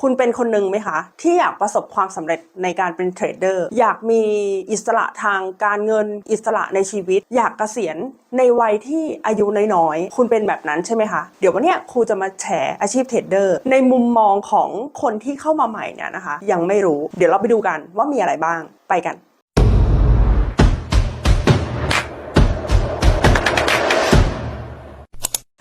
คุณเป็นคนหนึ่งไหมคะ ที่อยากประสบความสำเร็จในการเป็นเทรดเดอร์อยากมีอิสระทางการเงินอิสระในชีวิต อยากเกษียณในวัยที่อายุน้อยๆ คุณเป็นแบบนั้นใช่ไหมคะ เดี๋ยววันนี้ครูจะมาแฉอาชีพเทรดเดอร์ในมุมมองของคนที่เข้ามาใหม่เนี่ยนะคะ ยังไม่รู้ เดี๋ยวเราไปดูกันว่ามีอะไรบ้างไปกัน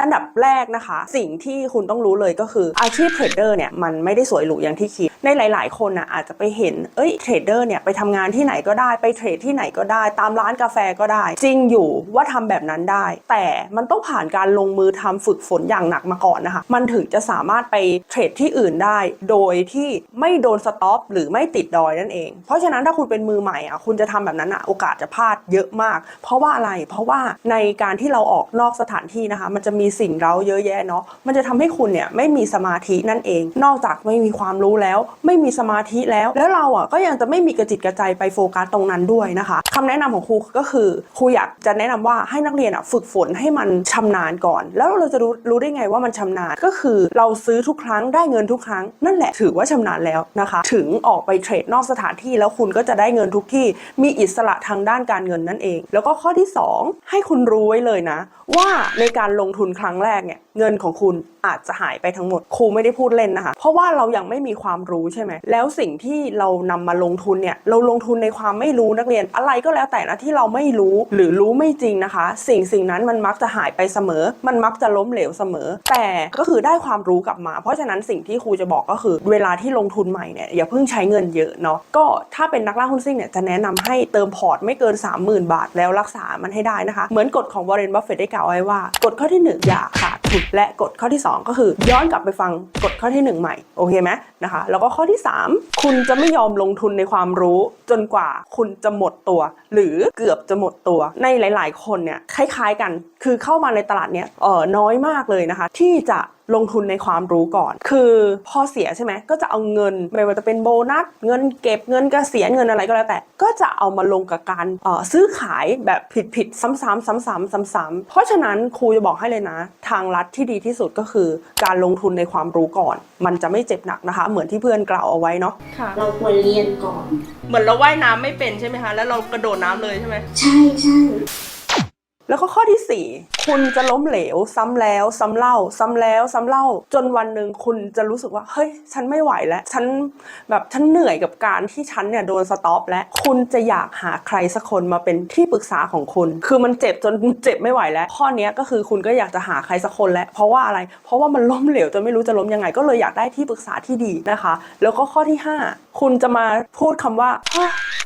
อันดับแรกนะคะ สิ่งที่คุณต้องรู้เลยก็คืออาชีพเทรดเดอร์เนี่ยมันไม่ได้สวยหรูอย่างที่คิด ในหลาย ๆ คนนะอาจจะไปเห็นเอ้ยเทรดเดอร์เนี่ยไปทำงานที่ไหนก็ได้ไปเทรดที่ไหนก็ได้ ตามร้านกาแฟก็ได้ จริงอยู่ว่าทำแบบนั้นได้ แต่มันต้องผ่านการลงมือทำฝึกฝนอย่างหนักมาก่อนนะคะ มันถึงจะสามารถไปเทรดที่อื่นได้ โดยที่ไม่โดนสต็อปหรือไม่ติดดอยนั่นเอง เพราะฉะนั้นถ้าคุณเป็นมือใหม่อะคุณจะทำแบบนั้นอะโอกาสจะพลาดเยอะมาก เพราะว่าอะไรเพราะว่าในการที่เราออกนอกสถานที่นะคะ มันจะมีสิ่งเร้าเยอะแยะเนาะมันจะทำให้คุณเนี่ยไม่มีสมาธินั่นเอง นอกจากไม่มีความรู้แล้ว ไม่มีสมาธิแล้ว แล้วเราอะก็ยังจะไม่มีกระจิตกระใจไปโฟกัสตรงนั้นด้วยนะคะคำแนะนำของครูก็คือครูอยากจะแนะนำว่าให้นักเรียนอะฝึกฝนให้มันชำนาญก่อน แล้วเราจะรู้รู้ได้ไงว่ามันชำนาญก็คือเราซื้อทุกครั้งได้เงินทุกครั้ง นั่นแหละถือว่าชำนาญแล้วนะคะ ถึงออกไปเทรดนอกสถานที่แล้วคุณก็จะได้เงินทุกที่มีอิสระทางด้านการเงินนั่นเอง แล้วก็ข้อที่สองให้คุณรู้ไว้เลยนะ ว่าในการลงทุนครั้งแรกเนี่ยเงินของคุณอาจจะหายไปทั้งหมดครูไม่ได้พูดเล่นนะคะ เพราะว่าเรายังไม่มีความรู้ใช่ไหมแล้วสิ่งที่เรานำมาลงทุนเนี่ยเราลงทุนในความไม่รู้นักเรียน อะไรก็แล้วแต่นะที่เราไม่รู้หรือรู้ไม่จริงนะคะ สิ่งสิ่งนั้นมันมักจะหายไปเสมอ มันมักจะล้มเหลวเสมอ แต่ก็คือได้ความรู้กลับมา เพราะฉะนั้นสิ่งที่ครูจะบอกก็คือ เวลาที่ลงทุนใหม่เนี่ยอย่าเพิ่งใช้เงินเยอะเนาะก็ถ้าเป็นนักล่าหุ้นซิ่งเนี่ยจะแนะนำให้เติมพอร์ตไม่เกิน 30,000 บาท แล้วรักษามันให้ได้นะคะ เหมือนกฎของวอร์เรนบัฟเฟตได้กล่าวไว้ว่ากฎข้อที่ 1 อย่าขาดทุนและกฎข้อที่ 2 ก็คือ ย้อนกลับไปฟังกฎข้อที่ 1 ใหม่ โอเคไหมนะคะ แล้วก็ข้อที่ 3 คุณจะไม่ยอมลงทุนในความรู้จนกว่าคุณจะหมดตัว หรือเกือบจะหมดตัว ในหลาย ๆ คนเนี่ยคล้าย ๆ กัน คือเข้ามาในตลาดเนี่ยเออน้อยมากเลยนะคะ ที่จะ ลงทุนในความรู้ก่อน คือพอเสียใช่ไหมก็จะเอาเงินไม่ว่าจะเป็นโบนัสเงินเก็บเงินเกษียณเงินอะไรก็แล้วแต่ ก็จะเอามาลงกับการเอ่อซื้อขายแบบผิดๆซ้ำๆซ้ำๆซ้ำๆเพราะฉะนั้นครูจะบอกให้เลยนะ ทางลัดที่ดีที่สุดก็คือการลงทุนในความรู้ก่อน มันจะไม่เจ็บหนักนะคะ เหมือนที่เพื่อนกล่าวเอาไว้เนาะเราควรเรียนก่อน เหมือนเราว่ายน้ำไม่เป็นใช่ไหมคะแล้วเรากระโดดน้ำเลยใช่ไหมใช่ใช่ แล้วก็ข้อที่ 4 คุณจะล้มเหลวซ้ำแล้วซ้ำเล่า ซ้ำแล้วซ้ำเล่า จนวันหนึ่งคุณจะรู้สึกว่าเฮ้ยฉันไม่ไหวแล้ว ฉันแบบฉันเหนื่อยกับการที่ฉันเนี่ยโดนสต็อปและคุณจะอยากหาใครสักคนมาเป็นที่ปรึกษาของคุณ คือมันเจ็บจนเจ็บไม่ไหวแล้ว ข้อนี้ก็คือคุณก็อยากจะหาใครสักคนแล้ว เพราะว่าอะไร เพราะว่ามันล้มเหลวจนไม่รู้จะล้มยังไง ก็เลยอยากได้ที่ปรึกษาที่ดีนะคะ แล้วก็ข้อที่ 5 คุณจะมาพูดคำว่า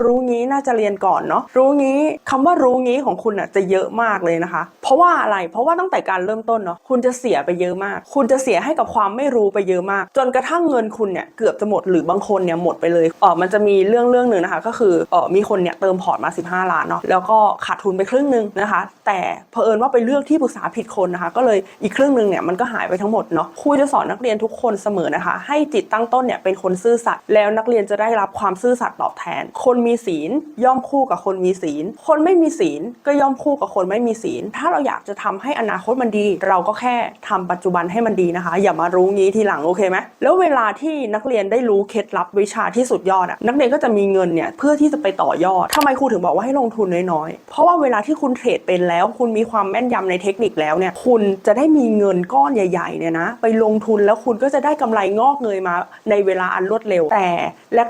รู้งี้น่าจะเรียนก่อนเนาะรู้งี้คำว่ารู้งี้ของคุณอะจะเยอะมากากเลยนะคะ เพราะว่าอะไรเพราะว่าตั้งแต่การเริ่มต้นเนาะคุณจะเสียไปเยอะมาก คุณจะเสียให้กับความไม่รู้ไปเยอะมาก จนกระทั่งเงินคุณเนี่ยเกือบจะหมดหรือบางคนเนี่ยหมดไปเลยเออมันจะมีเรื่องเรื่องหนึ่งนะคะ ก็คือเออมีคนเนี่ยเติมพอร์ตมา 15 ล้านเนาะแล้วก็ขาดทุนไปครึ่งหนึงนะคะ แต่เผอิญว่าไปเลือกที่ปรึกษาผิดคนนะคะ ก็เลยอีกครึ่งหนึงเนี่ยมันก็หายไปทั้งหมดเนาะครูจะสอนนักเรียนทุกคนเสมอนะคะ ให้จิตตั้งต้นเนี่ยเป็นคนซื่อสัตย์แล้วนักเรียนจะได้รับความซื่อสัตย์ตอบแทน คนมีศีลย่อมคู่กับคนมีศีล คนไม่มีศีลก็ย่อมคู่กับคนไม่มีศีล ถ้าเราอยากจะทำให้อนาคตมันดี เราก็แค่ทำปัจจุบันให้มันดีนะคะ อย่ามารู้งี้ทีหลังโอเคไหมแล้วเวลาที่นักเรียนได้รู้เคล็ดลับวิชาที่สุดยอดอะนักเรียนก็จะมีเงินเนี่ยเพื่อที่จะไปต่อยอดทำไมครูถึงบอกว่าให้ลงทุนน้อยๆ เพราะว่าเวลาที่คุณเทรดเป็นแล้ว คุณมีความแม่นยำในเทคนิคแล้วเนี่ยคุณจะได้มีเงินก้อนใหญ่ๆเนี่ยนะไปลงทุนแล้วคุณก็จะได้กำไรงอกเงยมาในเวลาอันรวดเร็ว แต่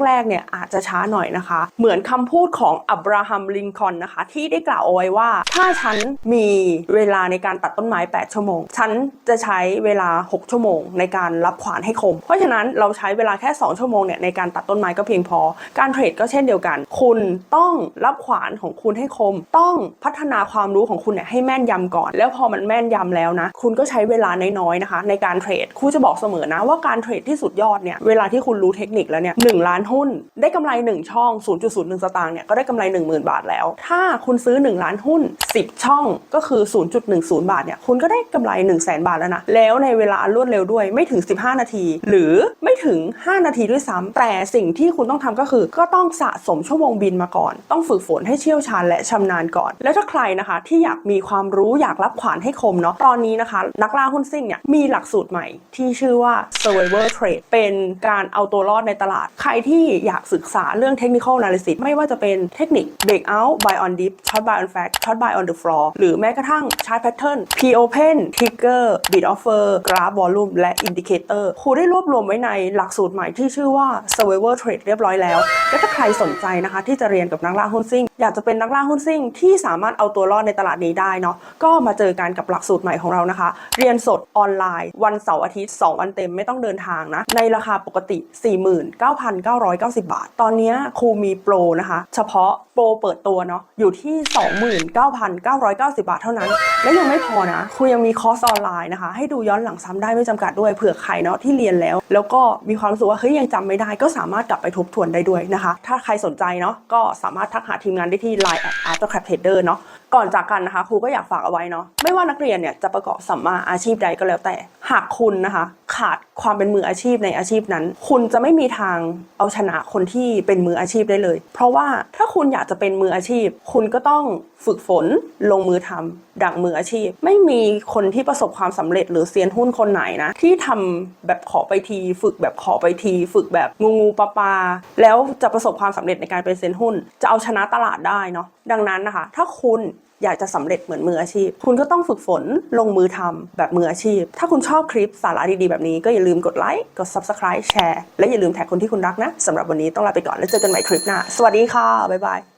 แรกๆเนี่ยอาจจะช้าหน่อยนะคะ เหมือนคำพูดของอับราฮัมลิงคอนนะคะ ที่ได้กล่าวเอาไว้ว่าถ้าฉันมีเวลาในการตัดต้นไม้ 8 ชั่วโมง ฉันจะใช้เวลา 6 ชั่วโมง ในการรับขวานให้คม เพราะฉะนั้นเราใช้เวลาแค่ 2 ชั่วโมงเนี่ยในการตัดต้นไม้ก็เพียงพอ การเทรดก็เช่นเดียวกัน คุณต้องรับขวานของคุณให้คม ต้องพัฒนาความรู้ของคุณเนี่ยให้แม่นยำก่อน แล้วพอมันแม่นยำแล้วนะ คุณก็ใช้เวลาน้อยๆนะคะ ในการเทรดครูจะบอกเสมอนะว่าการเทรดที่สุดยอดเนี่ยเวลาที่คุณรู้เทคนิคแล้วเนี่ยหนึ่งล้านหุ้น ได้กำไร 1 ช่อง 0.01 สตางค์เนี่ยก็ได้กำไร 10,000 บาทแล้ว ถ้าคุณซื้อ 1 ล้านหุ้น 10ช่องก็คือ 0.10 บาทเนี่ยคุณก็ได้กำไร 1 0 0 0 0แบาทแล้วนะ แล้วในเวลารวดเร็วด้วยไม่ถึง 15 นาที หรือไม่ถึง 5 นาทีด้วยซ้ำแต่สิ่งที่คุณต้องทำก็คือ ก็ต้องสะสมชั่วโมงบินมาก่อน ต้องฝึกฝนให้เชี่ยวชาญและชำนาญก่อน แล้วถ้าใครนะคะที่อยากมีความรู้อยากรับขวานให้คมเนาะตอนนี้นะคะ นักล่าหุ้นซิ่งเนี่ยมีหลักสูตรใหม่ที่ชื่อว่า Survivor Trade เป็นการเอาตัวรอดในตลาด ใครที่อยากศึกษาเรื่อง Technical Analysis ไม่ว่าจะเป็นเทคนิค Breakout Buy on Dip Short Buy on Fact Short Buy on the Floor หรือแม้กระทั่ง Chart Pattern P Open Trigger Bid Offer Graph Volume และ Indicator ครูได้รวบรวมไว้ในหลักสูตรใหม่ที่ชื่อว่า Survivor Trade เรียบร้อยแล้ว และถ้าใครสนใจนะคะ ที่จะเรียนกับนักล่าหุ้นซิ่ง อยากจะเป็นนักล่าหุ้นซิ่ง ที่สามารถเอาตัวรอดในตลาดนี้ได้เนาะก็มาเจอกันกับหลักสูตรใหม่ของเรานะคะ เรียนสดออนไลน์ วันเสาร์อาทิตย์ 2 วันเต็มไม่ต้องเดินทางนะในราคาปกติ 49,990 บาท ตอนนี้ครูมีโปรนะคะ เฉพาะโปรเปิดตัวเนาะอยู่ที่990 บาทเท่านั้น และยังไม่พอนะครูยังมีคอร์สออนไลน์นะคะ ให้ดูย้อนหลังซ้ำได้ไม่จำกัดด้วยเผื่อใครเนาะที่เรียนแล้ว แล้วก็มีความรู้สึกว่าเฮ้ยยังจำไม่ได้ ก็สามารถกลับไปทบทวนได้ด้วยนะคะ ถ้าใครสนใจเนาะก็สามารถทักหาทีมงานได้ที่ Line at Aftercap Trader เนาะก่อนจากกันนะคะครูก็อยากฝากเอาไว้เนาะไม่ว่านักเรียนเนี่ยจะประกอบสัมมาอาชีพใดก็แล้วแต่ หากคุณนะคะ ขาดความเป็นมืออาชีพในอาชีพนั้น คุณจะไม่มีทางเอาชนะคนที่เป็นมืออาชีพได้เลย เพราะว่าถ้า คุณอยากจะเป็นมืออาชีพ คุณก็ต้องฝึกฝนลงมือทำดังมืออาชีพ ไม่มีคนที่ประสบความสำเร็จหรือเซียนหุ้นคนไหนนะ ที่ทำแบบขอไปที ฝึกแบบขอไปที ฝึกแบบงูงูปลาปลาแล้วจะประสบความสำเร็จในการเป็นเซียนหุ้น จะเอาชนะตลาดได้เนาะดังนั้นนะคะ ถ้าคุณ อยากจะสำเร็จเหมือนมืออาชีพ คุณก็ต้องฝึกฝนลงมือทำแบบมืออาชีพ ถ้าคุณชอบคลิปสาระดีๆ แบบนี้ก็อย่าลืมกดไลค์กด subscribe แชร์และอย่าลืมแท็กคนที่คุณรักนะสำหรับวันนี้ต้องลาไปก่อนแล้วเจอกันใหม่คลิปหน้าสวัสดีค่ะบ๊ายบาย